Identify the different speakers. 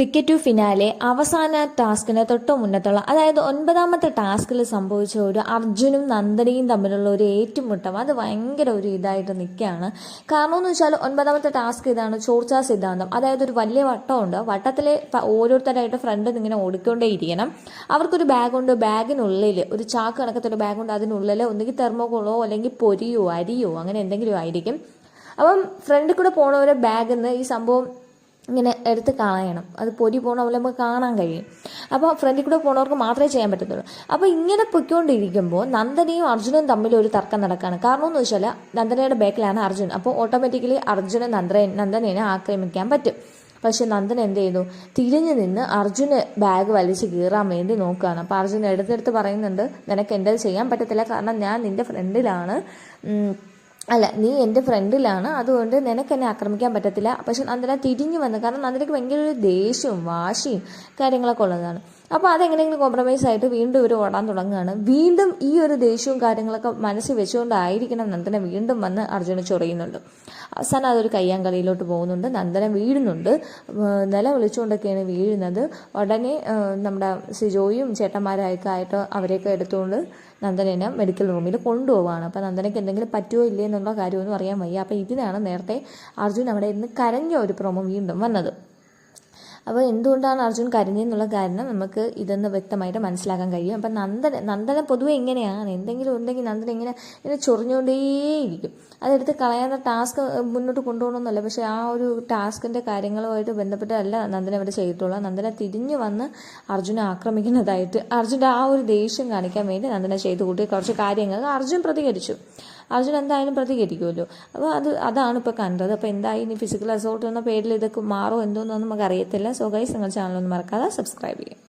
Speaker 1: Ticket to finale അവസാന ടാസ്കിന് തൊട്ട് മുന്നത്തുള്ള അതായത് ഒൻപതാമത്തെ ടാസ്കിൽ സംഭവിച്ച ഒരു അർജുനും നന്ദനയും തമ്മിലുള്ള ഒരു ഏറ്റുമുട്ടം. അത് ഭയങ്കര ഒരു ഇതായിട്ട് നിൽക്കുകയാണ്. കാരണം എന്ന് വെച്ചാൽ ഒൻപതാമത്തെ ടാസ്ക് ഇതാണ് ചോർച്ചാ സിദ്ധാന്തം. അതായത് ഒരു വലിയ വട്ടമുണ്ട്. വട്ടത്തിലെ ഓരോരുത്തരായിട്ട് ഫ്രണ്ട് ഇങ്ങനെ ഓടിക്കൊണ്ടേയിരിക്കണം. അവർക്കൊരു ബാഗുണ്ട് ബാഗിനുള്ളിൽ ഒരു ചാക്ക് കണക്കത്തൊരു ബാഗുണ്ട് അതിനുള്ളിൽ ഒന്നുകിൽ തെർമോകോളോ അല്ലെങ്കിൽ പൊരിയോ അരിയോ അങ്ങനെ എന്തെങ്കിലും ആയിരിക്കും. അപ്പം ഫ്രണ്ടിൽ കൂടെ പോണവരെ ബാഗിൽ നിന്ന് ഈ സംഭവം ഇങ്ങനെ എടുത്ത് കളയണം. അത് പൊരി പോകണ പോലെ നമുക്ക് കാണാൻ കഴിയും. അപ്പോൾ ഫ്രണ്ടിൽ കൂടെ പോണവർക്ക് മാത്രമേ ചെയ്യാൻ പറ്റത്തുള്ളൂ. അപ്പോൾ ഇങ്ങനെ പൊയ്ക്കൊണ്ടിരിക്കുമ്പോൾ നന്ദനയും അർജുനും തമ്മിൽ ഒരു തർക്കം നടക്കുകയാണ് കാരണം എന്ന് വെച്ചാൽ നന്ദനയുടെ ബാക്കിലാണ് അർജുൻ. അപ്പോൾ ഓട്ടോമാറ്റിക്കലി അർജുന നന്ദനെ നന്ദനയെ ആക്രമിക്കാൻ പറ്റും. പക്ഷെ നന്ദൻ എന്ത് ചെയ്തു തിരിഞ്ഞു നിന്ന് അർജുന് ബാഗ് വലിച്ചു കീറാൻ വേണ്ടി നോക്കുകയാണ്. അപ്പോൾ അർജുൻ എടുത്തെടുത്ത് പറയുന്നുണ്ട് നിനക്ക് എന്താ ചെയ്യാൻ പറ്റത്തില്ല. കാരണം ഞാൻ നിന്റെ ഫ്രണ്ടിലാണ് അല്ല നീ എന്റെ ഫ്രണ്ടിലാണ് അതുകൊണ്ട് നിനക്ക് എന്നെ ആക്രമിക്കാൻ പറ്റത്തില്ല. പക്ഷെ നന്ദന തിരിഞ്ഞു വന്നു. കാരണം നന്ദനയ്ക്ക് ഭയങ്കര ഒരു ദേഷ്യവും വാശിയും കാര്യങ്ങളൊക്കെ ഉള്ളതാണ്. അപ്പോൾ അതെങ്ങനെയെങ്കിലും കോംപ്രമൈസ് ആയിട്ട് വീണ്ടും ഇവർ ഓടാൻ തുടങ്ങുകയാണ്. വീണ്ടും ഈ ഒരു ദേഷ്യവും കാര്യങ്ങളൊക്കെ മനസ്സിൽ വെച്ചുകൊണ്ടായിരിക്കണം നന്ദന വീണ്ടും വന്ന് അർജുന ചൊറിയുന്നുണ്ട്. അവസാനം അതൊരു കയ്യാങ്കളിയിലോട്ട് പോകുന്നുണ്ട്. നന്ദന വീഴുന്നുണ്ട്. നില വിളിച്ചുകൊണ്ടൊക്കെയാണ് വീഴുന്നത്. ഉടനെ നമ്മുടെ സിജോയും ചേട്ടന്മാരൊക്കെ ആയിട്ട് അവരെയൊക്കെ എടുത്തുകൊണ്ട് നന്ദനെ മെഡിക്കൽ റൂമിൽ കൊണ്ടുപോവാണ് അപ്പോൾ നന്ദനയ്ക്ക് എന്തെങ്കിലും പറ്റുമോ ഇല്ലേ എന്നുള്ള കാര്യമൊന്നും അറിയാൻ വയ്യ. അപ്പോൾ ഇതിനാണ് നേരത്തെ അർജുൻ അവിടെ ഇരുന്ന് കരഞ്ഞ ഒരു പ്രൊമോ വീണ്ടും വന്നത്. അപ്പോൾ എന്തുകൊണ്ടാണ് അർജുൻ കരഞ്ഞെന്നുള്ള കാരണം നമുക്ക് ഇതൊന്ന് വ്യക്തമായിട്ട് മനസ്സിലാക്കാൻ കഴിയും. അപ്പം നന്ദന നന്ദന പൊതുവെ ഇങ്ങനെയാണ്. എന്തെങ്കിലും ഉണ്ടെങ്കിൽ നന്ദന ഇങ്ങനെ ഇങ്ങനെ ചൊറിഞ്ഞുകൊണ്ടേയിരിക്കും. അതെടുത്ത് കളയാൻ ടാസ്ക് മുന്നോട്ട് കൊണ്ടുപോകണമെന്നല്ല. പക്ഷേ ആ ഒരു ടാസ്കിന്റെ കാര്യങ്ങളുമായിട്ട് ബന്ധപ്പെട്ടല്ല നന്ദന ഇവിടെ ചെയ്തിട്ടുള്ളൂ നന്ദന തിരിഞ്ഞു വന്ന് അർജുനെ ആക്രമിക്കുന്നതായിട്ട് അർജുന്റെ ആ ഒരു ദേഷ്യം കാണിക്കാൻ വേണ്ടി നന്ദന ചെയ്തു കൂട്ടിയ കുറച്ച് കാര്യങ്ങൾ അർജുൻ പ്രതികരിച്ചു. അർജുൻ എന്തായാലും പ്രതികരിക്കുമല്ലോ. അപ്പോൾ അത് അതാണ് ഇപ്പോൾ കണ്ടത്. അപ്പോൾ എന്തായി? ഇനി ഫിസിക്കൽ അസോൾട്ട് എന്ന പേരിൽ ഇതൊക്കെ മാറോ എന്തോന്നൊന്നും നമുക്ക് അറിയത്തില്ല സോ ഗൈസ് നിങ്ങൾ ചാനലൊന്നും മറക്കാതെ സബ്സ്ക്രൈബ് ചെയ്യും